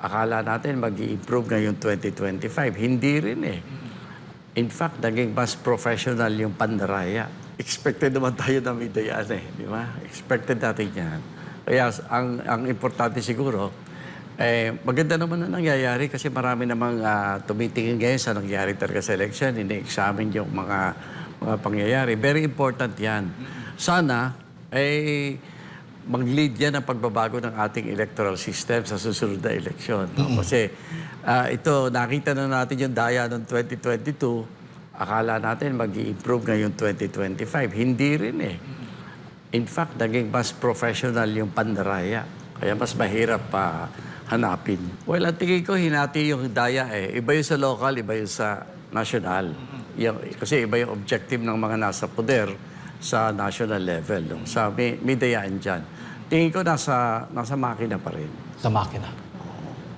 akala natin mag improve ngayong 2025. Hindi rin eh. In fact, naging mas professional yung pandaraya. Expected naman tayo na may dayaan eh. Di ba? Expected natin yan. Kaya ang, ang importante siguro, eh, maganda naman na nangyayari kasi marami namang ah, tumitingin ngayon sa nangyari talaga sa election. Ini-examine yung mga, mga pangyayari. Very important yan. Sana, eh, mag-lead yan ang pagbabago ng ating electoral system sa susunod na eleksyon. no? Kasi ah, ito, nakita na natin yung daya ng 2022. Akala natin mag improve ngayong 2025. Hindi rin eh. In fact, naging mas professional yung pandaraya. Kaya mas mahirap pa hanapin. Well, ang tingin ko, hinati yung daya eh. Iba yung sa local, iba yung sa national. Yung, kasi iba yung objective ng mga nasa poder sa national level. No? Sa, may, may dayaan dyan. Tingin ko nasa, nasa makina pa rin. Sa makina.